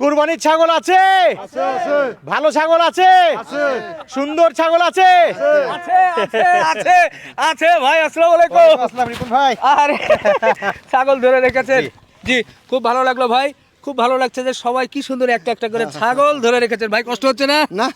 কুরবানির ছাগল আছে? ভালো ছাগল আছে? সুন্দর ছাগল আছে? আছে। আছে ভাই আসসালামু আলাইকুম। আসসালাম আলাইকুম ভাই। আরে ছাগল ধরে রেখেছেন। জি খুব ভালো লাগল ভাই। খুব ভালো লাগছে যে সবাই কি সুন্দর একটা একটা করে ছাগল ধরে রেখেছেন। ভাই কষ্ট হচ্ছে না? না।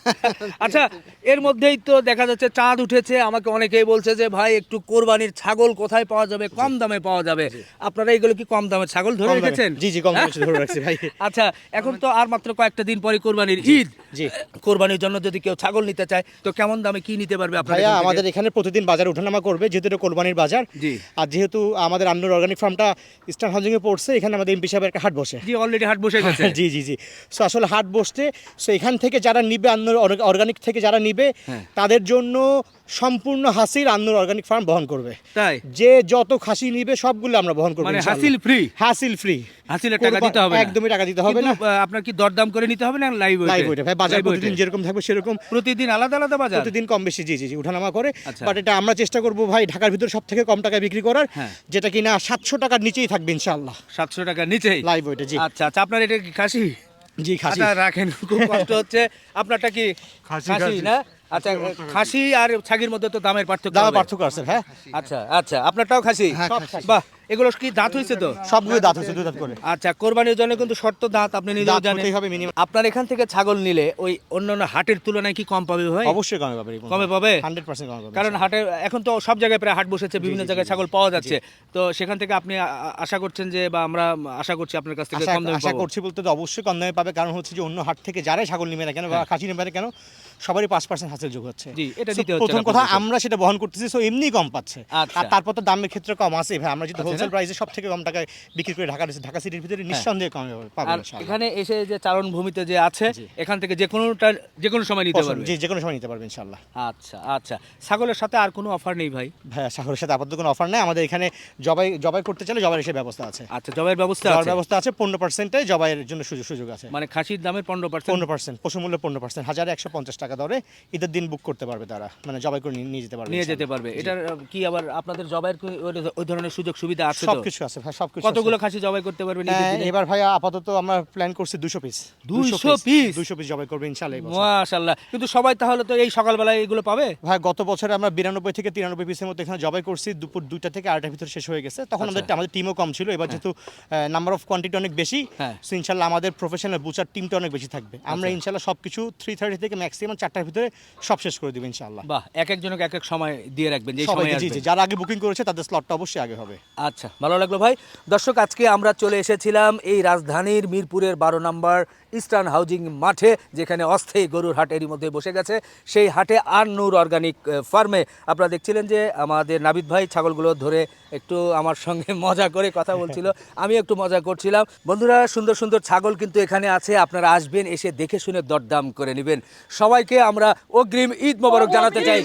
আচ্ছা এর মধ্যেই তো দেখা যাচ্ছে চাঁদ উঠেছে। আমাকে অনেকেই বলছে যে ভাই একটু কোরবানির ছাগল কোথায় পাওয়া যাবে? কম দামে পাওয়া যাবে। আপনারা এগুলো কি কম দামে ছাগল ধরে রেখেছেন? জি, জি, কম দামে? ধরে রাখছি ভাই। আচ্ছা এখন তো আর মাত্র কয়েকটা দিন পরে কোরবানির ঈদ। জি। কোরবানির জন্য যদি কেউ ছাগল নিতে চায় তো কেমন দামে কি নিতে পারবে আপনার ভাইয়া আমাদের এখানে প্রতিদিন বাজার ওঠানামা করবে যেহেতু এটা কোরবানির বাজার। জি। আর যেহেতু আমাদের আন্নুর অর্গানিক ফার্মটা ইস্টার্ন হাউজিং এ পড়ছে এখানে আমাদের এমপি সাহেবের একটা হাট বসে। জি অলরেডি হাট বসে গেছে জি জি জি সো আসলে হাট বসতে সো এখান থেকে যারা নিবে অর্গানিক থেকে যারা নিবে হ্যাঁ। তাদের জন্য সম্পূর্ণ হাসিল আন্নুর অর্গানিক ফার্ম বহন করবে। তাই? যে যত খাসি নিবে সবগুলো আমরা বহন করব মানে হাসিল free? হাসিল ফ্রি হাসিলের টাকা দিতে হবে একদমই টাকা দিতে হবে না। আপনার কি দরদাম করে নিতে হবে না লাইভ লাইভ ওইটা ভাই বাজার প্রতিদিন যেরকম থাকবে সেরকম। প্রতিদিন আলাদা আলাদা বাজার? প্রতিদিন কম বেশি জি জি জি উঠানামা করে। আচ্ছা। বাট এটা আমরা চেষ্টা করব ভাই ঢাকার ভিতর সব থেকে কম টাকায় বিক্রি করার। হ্যাঁ। যেটা কিনা সাতশো টাকার নিচেই থাকবে ইনশাআল্লাহ। সাতশো টাকার নিচেই? লাইভ ওইটা জি। আচ্ছা আচ্ছা আপনার এটা কি খাসি? জি খাসি। আচ্ছা রাখেন খুব কষ্ট হচ্ছে। আপনারটা কি খাসি। না? আচ্ছা খাসি আর ছাগির মধ্যে তো দামের পার্থক্য দামের পার্থক্য আছে হ্যাঁ? আচ্ছা আচ্ছা আপনারটাও খাসি। বাহ এগুলো কি দাঁত হয়েছে তো? সবগুলো দাঁত হচ্ছে দুই দাঁত করে। আচ্ছা কোরবানির জন্য কিন্তু শর্ত দাঁত আপনি নিজেও জানেন। হবে minimum। আপনার এখান থেকে ছাগল নিলে ওই অন্যান্য হাটের তুলনায় কি কম পাবে ভাই? অবশ্যই কমে পাবে কমে পাবে? হান্ড্রেড পার্সেন্ট কমে পাবে। কারণ হাটে এখন তো সব জায়গায় প্রায় হাট বসেছে বিভিন্ন জায়গায় ছাগল পাওয়া যাচ্ছে। তো সেখান থেকে আপনি আশা করছেন যে বা আমরা আশা করছি আপনার কাছ থেকে কম দামে আশা করছি বলতে তো অবশ্যই কম দামে পাবে কারণ হচ্ছে যে অন্য হাট থেকে যারাই ছাগল নিবে না কেন বা খাসি নেবে না কেন সবারই পাঁচ পার্সেন্ট হাসিল যোগ হচ্ছে। হ্যাঁ। জি, এটা দিতে হচ্ছে প্রথম কথা আমরা সেটা বহন করতেছি সো এমনি কম পাচ্ছে। আচ্ছা। আর তারপর তো দামের ক্ষেত্রে কম আছে ভাই আমরা যদি আচ্ছা হোলসেল? প্রাইসে সব থেকে কম টাকায় বিক্রি করে ঢাকা ঢাকা সিটির ভিতরে নিঃসন্দেহে কম পাবেন এখানে এসে যে চারণ ভূমিতে যে আছে এখান থেকে যে কোনোটা যে কোনো সময় নিতে পছন্দ- পারবে। জি যে কোনো সময় নিতে পারবেন ইনশাআল্লাহ। আচ্ছা আচ্ছা। ছাগলের সাথে আর কোনো অফার নেই ভাই? ভাইয়া ছাগলের সাথে আপাতত কোনো অফার নেই। আমাদের এখানে জবাই জবাই করতে চাইলে জবাইয়ের এসে ব্যবস্থা আছে। আচ্ছা জবাইয়ের ব্যবস্থা আছে? ব্যবস্থা আছে পনেরো পার্সেন্টে জবাইয়ের জন্য সুযোগ সুযোগ আছে। মানে খাসির দামের পনেরো পার্সেন্ট পনেরো পার্সেন্ট পশুমূল্য পনেরো পার্সেন্ট হাজার একশো পঞ্চাশ টাকা দরে ঈদের দিন বুক করতে পারবে তারা। মানে জবাই করে নিয়ে- যেতে পারবে নিয়ে যেতে পারবে। এটার কি আবার আপনাদের জবাইয়ের ওই ধরনের সুযোগ সুবিধা আছে সবকিছু আছে ভাই সবকিছু কতগুলো খাসি জবাই করতে পারবে আছে। হ্যাঁ, এবার ভাইয়া আপাতত আমরা প্ল্যান করছি পিস 200 piece? দুশো পিস জবাই করবে ইনশাল্লাহ এই মাশাআল্লাহ। কিন্তু সবাই তাহলে তো এই এগুলো পাবে? ভাই গত বছরে আমরা বিরানব্বই থেকে তিরানব্বই পিসের মধ্যে এখানে জবাই করছি দুপুর থেকে ভিতরে শেষ হয়ে গেছে। তখন আমাদের আমাদের টিমও কম ছিল এবার যেহেতু নাম্বার অফ কোয়ান্টিটি অনেক বেশি হ্যাঁ। so ইনশাল্লাহ আমাদের প্রফেশনাল বুচার টিমটা অনেক বেশি থাকবে। আমরা ইনশাল্লাহ সব কিছু থ্রি থার্টি থেকে ম্যাক্সিমাম চারটার ভিতরে সব শেষ করে দেবো ইনশাল্লাহ বাহ এক একজনকে এক এক সময় দিয়ে রাখবেন যে সময় যারা আগে বুকিং করেছে তাদের স্লটটা অবশ্যই আগে হবে। আচ্ছা ভালো লাগল ভাই। দর্শক, আজকে আমরা চলে এসেছিলাম এই রাজধানীর মিরপুরের বারো নম্বর ইস্টার্ন হাউজিং মাঠে, যেখানে অস্থায়ী গরুর হাট এরই মধ্যে বসে গেছে। সেই হাটে আর নূর অর্গানিক ফার্মে আপনারা দেখছিলেন যে আমাদের নাবিদ ভাই ছাগলগুলো ধরে একটু আমার সঙ্গে মজা করে কথা বলছিল। আমি একটু মজা করছিলাম। বন্ধুরা, সুন্দর সুন্দর ছাগল কিন্তু এখানে আছে। আপনারা আসবেন, এসে দেখে শুনে দরদাম করে নেবেন। সবাইকে আমরা অগ্রিম ঈদ মোবারক জানাতে চাই।